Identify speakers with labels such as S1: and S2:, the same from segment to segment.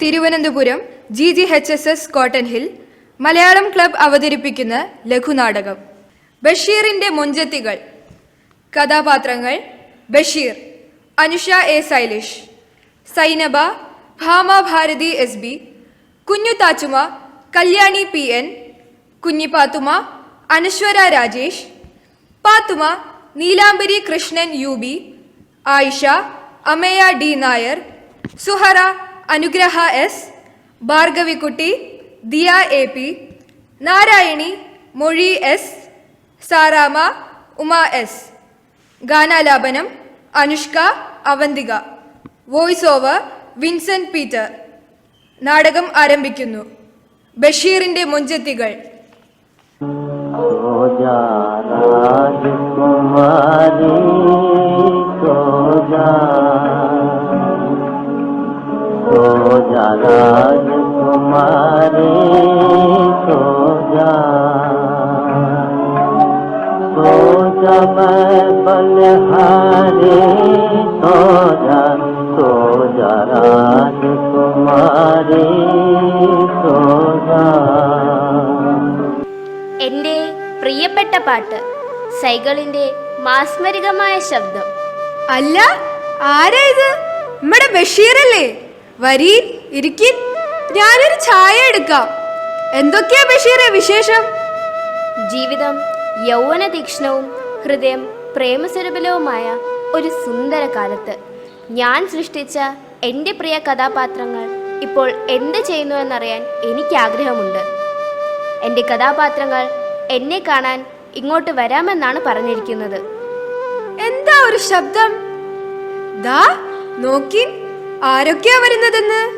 S1: Thiruvananthapuram G G H S S cotton hill Malayalam club അവതരിപ്പിക്കുന്ന ലഘുനാടകം. ബഷീറിന്റെ മൊഞ്ചത്തികൾ കഥാപാത്രങ്ങൾ Basheer Anusha A സൈലിഷ് Zainaba Bhama Bharathi S B Kunju Thachuma Kalyani P N Kunjipathuma Anaswara Rajesh Pathuma Neelambari Krishnan U B Ayisha Amaya D Nair Suhara Anugraha S Bhargavikutty Diya A P Narayani Mozhi S Sarama Uma S. ഗാനാലാപനം Anushka Avanthika. Voice over Vincent Peter. നാടകം ആരംഭിക്കുന്നു. ബഷീറിന്റെ മൊഞ്ചത്തികൾ
S2: सो जा राजकुमारी सो जा सो जा मैं बलहारी सो जा सो जा राजकुमारी सो जा
S3: എൻ്റെ പ്രിയപ്പെട്ട പാട്ട് സൈകളിൻ്റെ മാസ്മരികമായ ശബ്ദം
S1: അല്ല ആരാ ഇത് നമ്മുടെ ബഷീറല്ലേ വരീൻ ഇരിക്കിൻ ഞാനൊരു ചായ എടുക്കാം. എന്തൊക്കെയാ ബഷീറെ വിശേഷം?
S3: ജീവിതം യൗവന തീക്ഷ്ണവും ഹൃദയം പ്രേമസുരബലവുമായ ഒരു സുന്ദര കാലത്ത്. ഞാൻ സൃഷ്ടിച്ച എന്റെ പ്രിയ കഥാപാത്രങ്ങൾ ഇപ്പോൾ എന്ത് ചെയ്യുന്നു എന്നറിയാൻ എനിക്ക് ആഗ്രഹമുണ്ട്. എന്റെ കഥാപാത്രങ്ങൾ എന്നെ കാണാൻ ഇങ്ങോട്ട് വരാമെന്നാണ് പറഞ്ഞിരിക്കുന്നത്.
S1: എന്താ ഒരു ശബ്ദം? ദാ നോക്കി. ആരൊക്കെയാ വരുന്നതെന്ന്?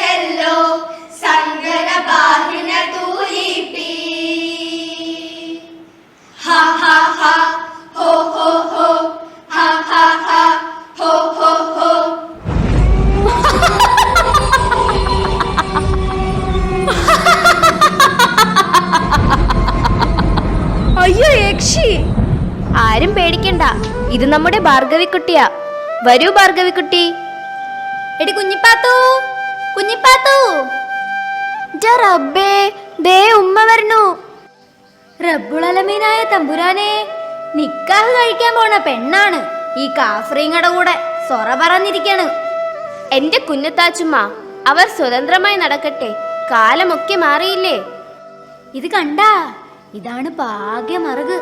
S4: ധരിച്ചല്ലോ സങ്കരബാഹിന തൂലിപ്പി. ഹ ഹ ഹ ഹോ ഹോ ഹോ ഹ ഹ ഹ ഹോ ഹോ ഹോ.
S1: അയ്യോ യക്ഷി.
S3: ആരും പേടിക്കണ്ട. ഇത് നമ്മുടെ ഭാർഗവിക്കുട്ടിയാ. വരൂ ഭാർഗവിക്കുട്ടി. എടി കുഞ്ഞിപ്പാത്തോ. കുഞ്ഞിപ്പാത്തു. റബ്ബേ ദേ ഉമ്മ വരണു
S5: റബ്ബുളലമീനായ തമ്പുരാനെ നിക്കാഹ് കഴിക്കാൻ പോണ പെണ്ണാണ്. ഈ കാഫ്രീങ്ങടെ കൂടെ സൊറ പറഞ്ഞിരിക്കാണ്
S3: എന്റെ കുഞ്ഞത്താച്ചുമ്മ അവർ സ്വതന്ത്രമായി നടക്കട്ടെ. കാലമൊക്കെ മാറിയില്ലേ?
S5: ഇത് കണ്ടാ ഇതാണ് ഭാഗ്യമറുക്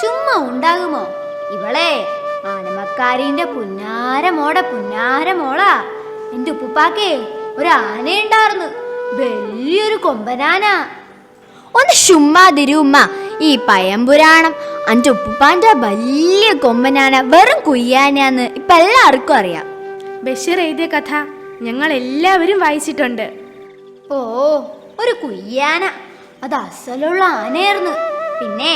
S5: ചുമ്മാ ഉണ്ടാകുമോ? ഇവളെ ആനമക്കാരിന്റെ പുന്നാര മോടെ പുന്നാര മോളാ എന്റെ ഉപ്പുപ്പാക്കേ ഒരു ആനയുണ്ടായിരുന്നു വലിയൊരു കൊമ്പനാന.
S3: ഒന്ന് ചുമ്മാ തിരുമ്മ ഈ പയമ്പുരാണം അന്റെ ഉപ്പുപ്പാന്റെ വലിയ കൊമ്പനാന. വെറും കുയ്യാനാന്ന് ഇപ്പൊ എല്ലാവർക്കും അറിയാം.
S6: ബഷീർ എഴുതിയ കഥ ഞങ്ങൾ എല്ലാവരും വായിച്ചിട്ടുണ്ട്.
S5: ഓ ഒരു കുയ്യാന. അത് അസലുള്ള ആനയായിരുന്നു പിന്നെ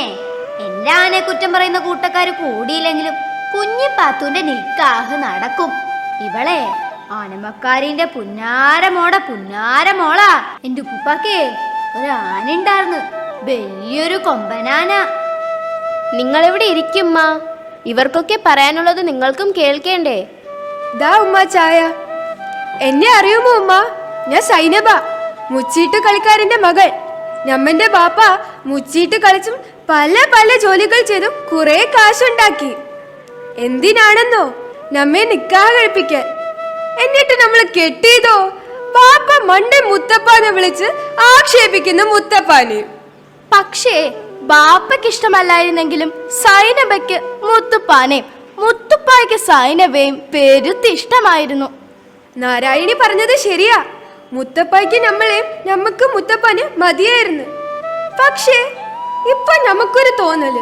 S5: എന്റെ ആനയെ കുറ്റം പറയുന്ന കൂട്ടക്കാർ കൂടിയില്ലെങ്കിലും കുഞ്ഞിപ്പാത്തുവിന്റെ നിക്കാഹ് നടക്കും. ഇവളെ ആനമക്കാരിന്റെ പുന്നാരമോടെ പുന്നാരമോള എന്റെ ഉപ്പാക്കേ ഒരു ആന ഉണ്ടായിരുന്നു വലിയൊരു കൊമ്പനാന.
S3: നിങ്ങൾ എവിടെ ഇരിക്കും ഇവർക്കൊക്കെ പറയാനുള്ളത് നിങ്ങൾക്കും കേൾക്കേണ്ടേ.
S1: ദാ ഉമ്മ ചായ. എന്നെ അറിയുമോ ഉമ്മ? ഞാൻ സൈനബ മുച്ചീട്ട് കളിക്കാരന്റെ മകൾ. ഞമ്മന്റെ ബാപ്പ മുച്ചീട്ട് കളിച്ചും പല പല ജോലികൾ ചെയ്തും കുറെ കാശുണ്ടാക്കി. എന്തിനാണെന്നോ? നമ്മെ നിക്കാഹ് കഴിപ്പിക്കാൻ. എന്നിട്ട് നമ്മൾ കെട്ടിയതോ? പാപ്പ മണ്ട മുത്തപ്പാനെ വിളിച്ച് ആക്ഷേപിക്കുന്ന മുത്തപ്പാനെ.
S6: പക്ഷേ ബാപ്പയ്ക്ക് ഇഷ്ടമല്ലായിരുന്നെങ്കിലും സൈനബയ്ക്ക് മുത്തുപ്പാനെ മുത്തുപ്പായ്ക്ക് സൈനബയും പെരുത്തി ഇഷ്ടമായിരുന്നു.
S1: നാരായണി പറഞ്ഞത് ശരിയാ. മുത്തപ്പായ്ക്ക് നമ്മളെ നമുക്ക് മുത്തപ്പാന് മതിയായിരുന്നു. പക്ഷേ ഇപ്പൊ നമുക്കൊരു തോന്നൽ.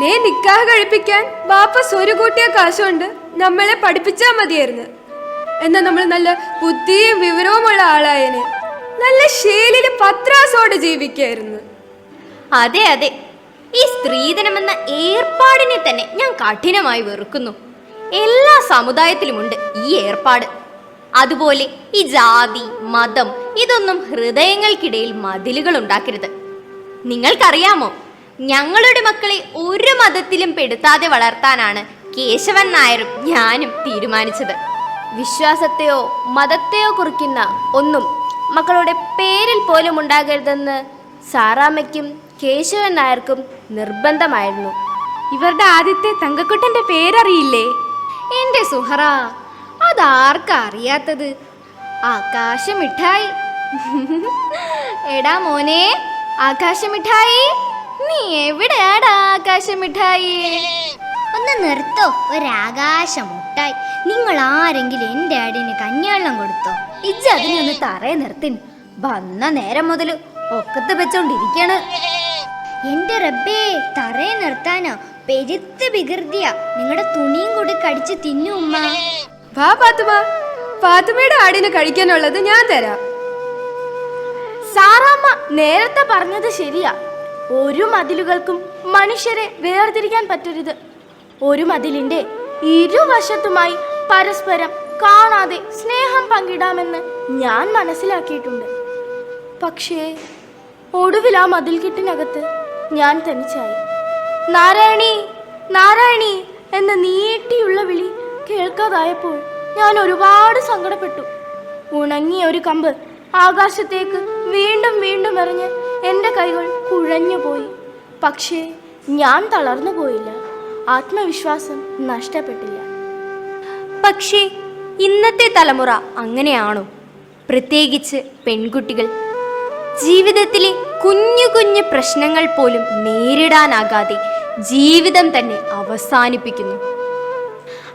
S1: നേ നിക്കാഹ് കഴിപ്പിക്കാൻ ബാപ്പ സ്വരു കൂട്ടിയ കാശുകൊണ്ട് നമ്മളെ പഠിപ്പിച്ചാ മതിയായിരുന്നു. എന്നാ നമ്മൾ നല്ല ബുദ്ധിയും വിവരവുമുള്ള ആളായനെ. നല്ല ശീലിൽ പത്രാസോടെ ജീവിക്കായിരുന്നു.
S7: അതെ അതെ. ഈ സ്ത്രീധനമെന്ന ഏർപ്പാടിനെ തന്നെ ഞാൻ കഠിനമായി വെറുക്കുന്നു. എല്ലാ സമുദായത്തിലുമുണ്ട് ഈ ഏർപ്പാട്. അതുപോലെ ഈ ജാതി മതം ഇതൊന്നും ഹൃദയങ്ങൾക്കിടയിൽ മതിലുകൾ ഉണ്ടാക്കരുത്. നിങ്ങൾക്കറിയാമോ ഞങ്ങളുടെ മക്കളെ ഒരു മതത്തിലും പെടുത്താതെ വളർത്താനാണ് കേശവൻ നായരും ഞാനും തീരുമാനിച്ചത്.
S3: വിശ്വാസത്തെയോ മതത്തെയോ കുറിക്കുന്ന ഒന്നും മക്കളുടെ പേരിൽ പോലും ഉണ്ടാകരുതെന്ന് സാറാമ്മയ്ക്കും കേശവൻ നായർക്കും നിർബന്ധമായിരുന്നു.
S8: ഇവരുടെ ആദ്യത്തെ തങ്കക്കുട്ടന്റെ പേരറിയില്ലേ?
S5: എന്റെ സുഹറ അതാർക്കാ അറിയാത്തത്? ആകാശമിഠായി. എടാ മോനെ ആകാശമിഠായി. നീ എവിടെയാടാ ആകാശമിഠായി?
S9: ഒന്ന് നിർത്തോ ഒരാകാശ മുട്ടായി നിങ്ങൾ ആരെങ്കിലും എന്റെ ആടിന് കഞ്ഞിവെള്ളം കൊടുത്തോ?
S5: ഇജ്ജ് അതിനെ ഒന്ന് തറയെ നിർത്തിൻ. വന്ന നേരം മുതൽ ഒക്കത്ത് വെച്ചോണ്ടിരിക്കണ്.
S9: എന്റെ റബ്ബേ തറയെ നിർത്താനോ. പെരുത്ത് വികൃതിയ. നിങ്ങളുടെ തുണിയും കൂടി കടിച്ച് തിന്നു ഉമ്മ.
S1: വാ പാത്തുമ പാത്തുമയുടെ ആടിന് കഴിക്കാനുള്ളത് ഞാൻ തരാം.
S3: സാറാമ്മ നേരത്തെ പറഞ്ഞത് ശരിയാ. ഒരു മതിലുകൾക്കും മനുഷ്യരെ വേർതിരിക്കാൻ പറ്റരുത്. ഒരു മതിലിന്റെ ഇരുവശത്തുമായി പരസ്പരം കാണാതെ സ്നേഹം പങ്കിടാമെന്ന് ഞാൻ മനസ്സിലാക്കിയിട്ടുണ്ട്. പക്ഷേ ഒടുവിൽ ആ മതിൽക്കെട്ടിനകത്ത് ഞാൻ തനിച്ചായി. നാരായണി നാരായണി എന്ന നീട്ടിയുള്ള വിളി കേൾക്കാതായപ്പോൾ ഞാൻ ഒരുപാട് സങ്കടപ്പെട്ടു. ഉണങ്ങിയ ഒരു കമ്പ് ആകാശത്തേക്ക് വീണ്ടും വീണ്ടും എറിഞ്ഞ് എന്റെ കൈകൾ കുഴഞ്ഞു പോയി. പക്ഷേ ഞാൻ തളർന്നു പോയില്ല. ആത്മവിശ്വാസം നഷ്ടപ്പെട്ടില്ല.
S7: പക്ഷേ ഇന്നത്തെ തലമുറ അങ്ങനെയാണോ? പ്രത്യേകിച്ച് പെൺകുട്ടികൾ. ജീവിതത്തിലെ കുഞ്ഞു കുഞ്ഞു പ്രശ്നങ്ങൾ പോലും നേരിടാനാകാതെ ജീവിതം തന്നെ അവസാനിപ്പിക്കുന്നു.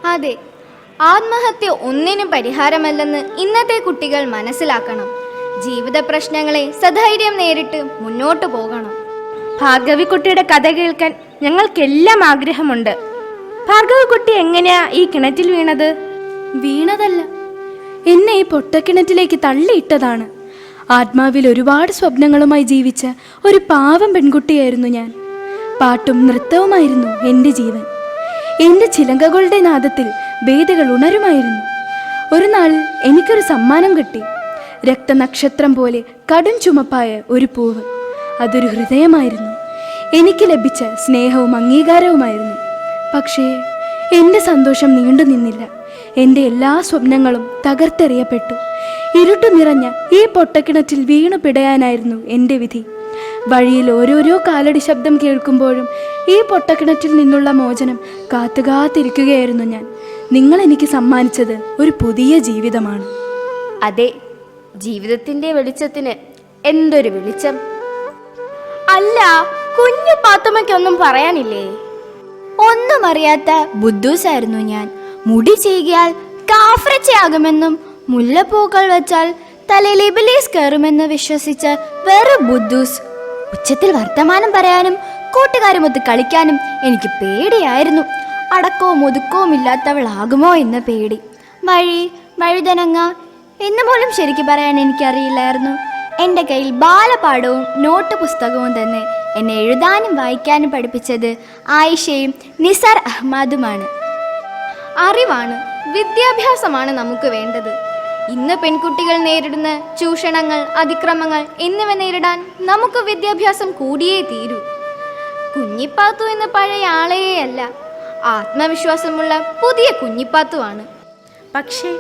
S5: അതെ ആത്മഹത്യ ഒന്നിനും പരിഹാരമല്ലെന്ന് ഇന്നത്തെ കുട്ടികൾ മനസ്സിലാക്കണം. ജീവിത പ്രശ്നങ്ങളെ സധൈര്യം നേരിട്ട് മുന്നോട്ട് പോകണം.
S8: ഭാഗവിക്കുട്ടിയുടെ കഥ കേൾക്കാൻ ഞങ്ങൾക്കെല്ലാം ആഗ്രഹമുണ്ട്. ഭാർഗവിക്കുട്ടി എങ്ങനെയാ ഈ കിണറ്റിൽ വീണത്?
S10: വീണതല്ല. എന്നെ ഈ പൊട്ടക്കിണറ്റിലേക്ക് തള്ളിയിട്ടതാണ്. ആത്മാവിൽ ഒരുപാട് സ്വപ്നങ്ങളുമായി ജീവിച്ച ഒരു പാവം പെൺകുട്ടിയായിരുന്നു ഞാൻ. പാട്ടും നൃത്തവുമായിരുന്നു എന്റെ ജീവൻ. എന്റെ ചിലങ്കകളുടെ നാദത്തിൽ ഭേദകൾ ഉണരുമായിരുന്നു. ഒരു നാൾ എനിക്കൊരു സമ്മാനം കിട്ടി. രക്തനക്ഷത്രം പോലെ കടും ചുമപ്പായ ഒരു പൂവ്. അതൊരു ഹൃദയമായിരുന്നു. എനിക്ക് ലഭിച്ച സ്നേഹവും അംഗീകാരവുമായിരുന്നു. പക്ഷേ എന്റെ സന്തോഷം നീണ്ടു നിന്നില്ല. എന്റെ എല്ലാ സ്വപ്നങ്ങളും തകർത്തെറിയപ്പെട്ടു. ഇരുട്ടു നിറഞ്ഞ ഈ പൊട്ടക്കിണറ്റിൽ വീണു പിടയാനായിരുന്നു എന്റെ വിധി. വഴിയിൽ ഓരോരോ കാലടി ശബ്ദം കേൾക്കുമ്പോഴും ഈ പൊട്ടക്കിണറ്റിൽ നിന്നുള്ള മോചനം കാത്തുകാത്തിരിക്കുകയായിരുന്നു ഞാൻ. നിങ്ങൾ എനിക്ക് സമ്മാനിച്ചത് ഒരു പുതിയ ജീവിതമാണ്.
S3: അതെ ജീവിതത്തിന്റെ വെളിച്ചത്തിന് എന്തൊരു വെളിച്ചം. അല്ല കുഞ്ഞു പാത്തുമ്മയ്ക്കൊന്നും പറയാനില്ലേ?
S5: ഒന്നും അറിയാത്ത ബുദ്ധൂസായിരുന്നു ഞാൻ. മുടി ചെയ്യാൽ കാഫ്രച്ചയാകുമെന്നും മുല്ലപ്പൂക്കൾ വെച്ചാൽ തലയിൽ ഇബിലീസ് കയറുമെന്ന് വിശ്വസിച്ച വേറെ ബുദ്ധൂസ്. ഉച്ചത്തിൽ വർത്തമാനം പറയാനും കൂട്ടുകാരുമൊത്ത് കളിക്കാനും എനിക്ക് പേടിയായിരുന്നു. അടക്കവും ഒതുക്കവും ഇല്ലാത്തവളാകുമോ എന്ന പേടി. വഴി വഴുതനങ്ങ എന്ന് പോലും ശരിക്ക് പറയാൻ എനിക്കറിയില്ലായിരുന്നു. എന്റെ കയ്യിൽ ബാലപാഠവും നോട്ട് പുസ്തകവും തന്നെ എന്നെ എഴുതാനും വായിക്കാനും പഠിപ്പിച്ചത് ആയിഷയും നിസാർ അഹ്മദുമാണ്. അറിവാണ് വിദ്യാഭ്യാസമാണ് നമുക്ക് വേണ്ടത്. ഇന്ന് പെൺകുട്ടികൾ നേരിടുന്ന ചൂഷണങ്ങൾ അതിക്രമങ്ങൾ എന്നിവ നേരിടാൻ നമുക്ക് വിദ്യാഭ്യാസം കൂടിയേ തീരൂ. കുഞ്ഞിപ്പാത്തു എന്ന പഴയ ആളെയല്ല ആത്മവിശ്വാസമുള്ള പുതിയ കുഞ്ഞിപ്പാത്തുവാണ്.
S8: പക്ഷേ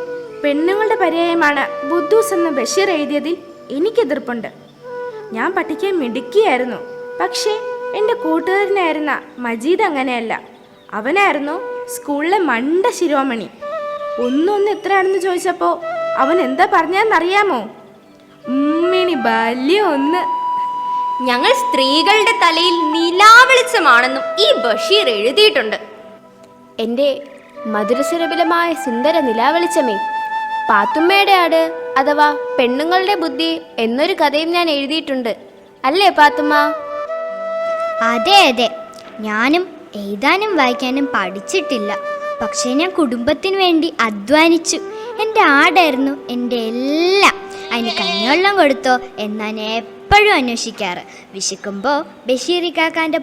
S8: പെണ്ണുങ്ങളുടെ പര്യായമാണ് ബുദ്ധൂസ് എന്ന ബഷീർ എഴുതിയതിൽ എനിക്ക് എതിർപ്പുണ്ട് ഞാൻ പഠിക്കാൻ മിടുക്കിയായിരുന്നു. പക്ഷേ എന്റെ കൂട്ടുകാരനായിരുന്ന മജീദ് അങ്ങനെയല്ല. അവനായിരുന്നു സ്കൂളിലെ മണ്ട ശിരോമണി. ഒന്നൊന്ന് എത്രയാണെന്ന് ചോദിച്ചപ്പോൾ അവൻ എന്താ പറഞ്ഞതെന്നറിയാമോ? ഉമ്മിണി ബാല്യം ഒന്ന്.
S7: ഞങ്ങൾ സ്ത്രീകളുടെ തലയിൽ നിലാവെളിച്ചമാണെന്നും ഈ ബഷീർ എഴുതിയിട്ടുണ്ട്.
S3: എന്റെ മധുരസുരഭിലമായ സുന്ദര നിലാവെളിച്ചമേ പാത്തുമ്മയുടെ ആട് അഥവാ പെണ്ണുങ്ങളുടെ ബുദ്ധി എന്നൊരു കഥയും ഞാൻ എഴുതിയിട്ടുണ്ട്. അല്ലേ പാത്തുമ്മ
S9: അതെ അതെ. ഞാനും എഴുതാനും വായിക്കാനും പഠിച്ചിട്ടില്ല. പക്ഷേ ഞാൻ കുടുംബത്തിന് വേണ്ടി അധ്വാനിച്ചു. എന്റെ ആടായിരുന്നു എന്റെ എല്ലാം. അതിന് കഞ്ഞവെള്ളം കൊടുത്തോ എന്നാണ് എപ്പോഴും അന്വേഷിക്കാറ്. വിശക്കുമ്പോൾ ബഷീറി കാക്കാന്റെ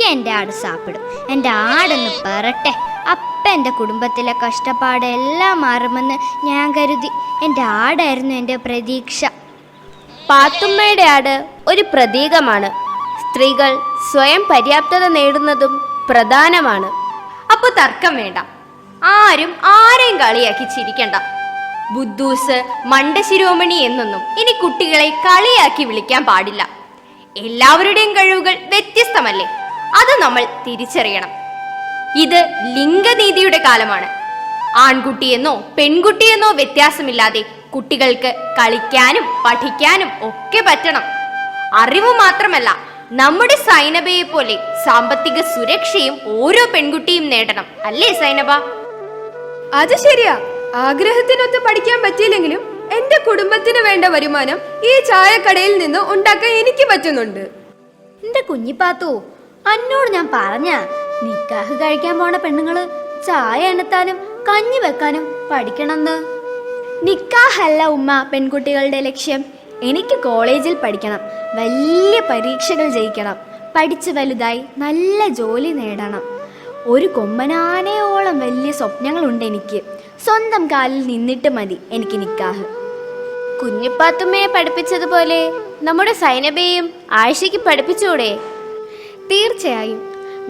S9: പുസ്തകങ്ങളൊക്കെ എന്റെ ആട് സാപ്പിടും. എന്റെ ആടൊന്ന് പറട്ടെ. അപ്പം എന്റെ കുടുംബത്തിലെ കഷ്ടപ്പാടെല്ലാം മാറുമെന്ന് ഞാൻ കരുതി. എന്റെ ആടായിരുന്നു എന്റെ പ്രതീക്ഷ.
S3: പാത്തുമ്മയുടെ ആട് ഒരു പ്രതീകമാണ്. സ്ത്രീകൾ സ്വയം പര്യാപ്തത നേടുന്നതും പ്രധാനമാണ്.
S7: അപ്പോൾ തർക്കം വേണ്ട. ആരും ആരെയും കളിയാക്കി ചിരിക്കണ്ട. ബുദ്ധൂസ് മണ്ടശിരോമണി എന്നൊന്നും ഇനി കുട്ടികളെ കളിയാക്കി വിളിക്കാൻ പാടില്ല. എല്ലാവരുടെയും കഴിവുകൾ വ്യത്യസ്തമല്ലേ? അത് നമ്മൾ തിരിച്ചറിയണം. ഇത് ലിംഗനീതിയുടെ കാലമാണ്. ആൺകുട്ടിയെന്നോ പെൺകുട്ടിയെന്നോ വ്യത്യാസമില്ലാതെ കുട്ടികൾക്ക് കളിക്കാനും പഠിക്കാനും ഒക്കെ പറ്റണം. അറിവ് മാത്രമല്ല നമ്മുടെ സൈനബയെ പോലെ സാമ്പത്തിക സുരക്ഷയും ഓരോ പെൺകുട്ടിയും നേടണം. അല്ലേ സൈനബ?
S1: അത് ശരിയാ. ആഗ്രഹത്തിനൊത്ത് പഠിക്കാൻ പറ്റിയില്ലെങ്കിലും എന്റെ കുടുംബത്തിന് വേണ്ട വരുമാനം ഈ ചായക്കടയിൽ നിന്ന് ഉണ്ടാക്കാൻ എനിക്ക് പറ്റുന്നുണ്ട്.
S5: എന്റെ കുഞ്ഞിപ്പാത്തു അന്നോട് ഞാൻ പറഞ്ഞ നിക്കാഹ് കഴിക്കാൻ പോണ പെണ്ണുങ്ങൾ ചായ എണ്ണത്താനും കഞ്ഞി വെക്കാനും പഠിക്കണമെന്ന്.
S7: നിക്കാഹല്ല ഉമ്മ പെൺകുട്ടികളുടെ ലക്ഷ്യം. എനിക്ക് കോളേജിൽ പഠിക്കണം വലിയ പരീക്ഷകൾ ജയിക്കണം പഠിച്ച് വലുതായി നല്ല ജോലി നേടണം. ഒരു കൊമ്പനാനയോളം വലിയ സ്വപ്നങ്ങളുണ്ട് എനിക്ക്. സ്വന്തം കാലിൽ നിന്നിട്ട് മതി എനിക്ക് നിക്കാഹ്.
S3: കുഞ്ഞിപ്പാത്തുമ്മയെ പഠിപ്പിച്ചതുപോലെ നമ്മുടെ സൈനബയും ആഴ്ചയ്ക്ക് പഠിപ്പിച്ചൂടെ?
S7: തീർച്ചയായും.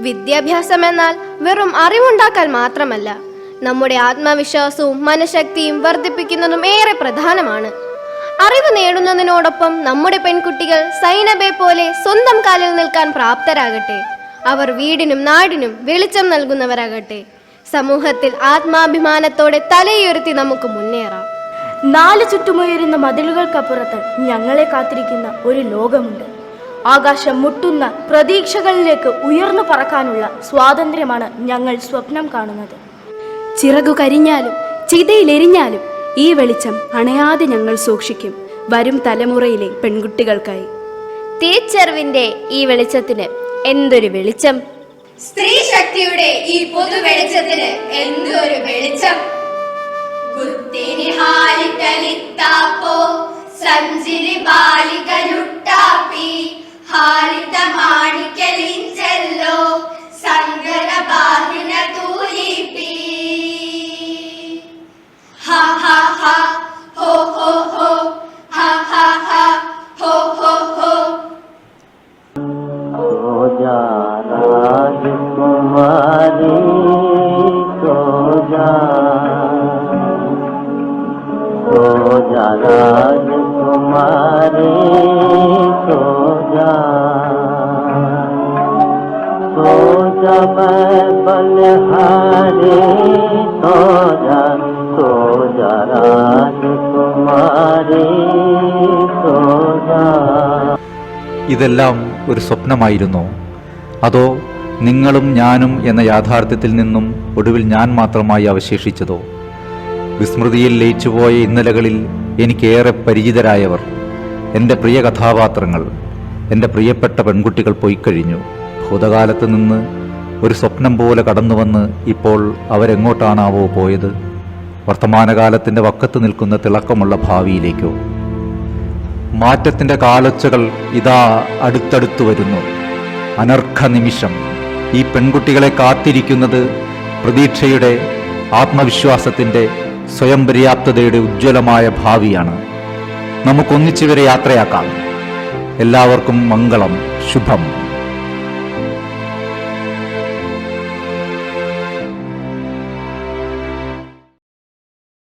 S7: വിദ്യാഭ്യാസം എന്നാൽ വെറും അറിവുണ്ടാക്കാൻ മാത്രമല്ല നമ്മുടെ ആത്മവിശ്വാസവും മനഃശക്തിയും വർദ്ധിപ്പിക്കുന്നതും ഏറെ പ്രധാനമാണ്. അറിവ് നേടുന്നതിനോടൊപ്പം നമ്മുടെ പെൺകുട്ടികൾ സൈനബെ പോലെ സ്വന്തം കാലിൽ നിൽക്കാൻ പ്രാപ്തരാകട്ടെ. അവർ വീടിനും നാടിനും വെളിച്ചം നൽകുന്നവരാകട്ടെ. സമൂഹത്തിൽ ആത്മാഭിമാനത്തോടെ തലയുയർത്തി നമുക്ക് മുന്നേറാം.
S8: നാല് ചുറ്റുമുയരുന്ന മതിലുകൾക്കപ്പുറത്ത് ഞങ്ങളെ കാത്തിരിക്കുന്ന ഒരു ലോകമുണ്ട്. ആകാശം മുട്ടുന്ന പ്രതീക്ഷകളിലേക്ക് ഉയർന്നു പറക്കാനുള്ള സ്വാതന്ത്ര്യമാണ് ഞങ്ങൾ സ്വപ്നം കാണുന്നത്. ചിറകു കരിഞ്ഞാലും ചിതയിലെരിഞ്ഞാലും ഈ വെളിച്ചം അണയാതെ ഞങ്ങൾ സൂക്ഷിക്കും വരും തലമുറയിലെ പെൺകുട്ടികൾക്കായി.
S3: തിരിച്ചറിവിന്റെ ഈ വെളിച്ചത്തിന് എന്തൊരു വെളിച്ചം?
S4: സ്ത്രീ ശക്തിയുടെ ഈ പൊതു വെളിച്ചത്തിന് എന്തൊരു വെളിച്ചം? സഞ്ചിരി ബാലിക ലുട്ടാപ്പി ो
S2: जा कुमाोजा कुमारी सो जा सो जा मैं बलिहारी सो जा सो जा राजकुमारी सो जा
S11: ഇതെല്ലാം ഒരു സ്വപ്നമായിരുന്നോ അതോ നിങ്ങളും ഞാനും എന്ന യാഥാർത്ഥ്യത്തിൽ നിന്നും ഒടുവിൽ ഞാൻ മാത്രമായി അവശേഷിച്ചതോ വിസ്മൃതിയിൽ ലയിച്ചുപോയ ഇന്നലകളിൽ എനിക്കേറെ പരിചിതരായവർ എന്റെ പ്രിയ കഥാപാത്രങ്ങൾ എന്റെ പ്രിയപ്പെട്ട പെൺകുട്ടികൾ പോയി കഴിഞ്ഞു ഭൂതകാലത്ത് നിന്ന് ഒരു സ്വപ്നം പോലെ കടന്നു വന്ന് ഇപ്പോൾ അവരെങ്ങോട്ടാണാവോ പോയത്? വർത്തമാനകാലത്തിന്റെ വക്കത്ത് നിൽക്കുന്ന തിളക്കമുള്ള ഭാവിയിലേക്കോ? മാറ്റത്തിന്റെ കാലൊച്ചകൾ ഇതാ അടുത്തടുത്തു വരുന്നു. അനർഘ നിമിഷം ഈ പെൺകുട്ടികളെ കാത്തിരിക്കുന്നത് പ്രതീക്ഷയുടെ ആത്മവിശ്വാസത്തിന്റെ സ്വയം പര്യാപ്തതയുടെ ഉജ്ജ്വലമായ ഭാവിയാണ്. നമുക്കൊന്നിച്ചിവരെ യാത്രയാക്കാം. എല്ലാവർക്കും മംഗളം ശുഭം.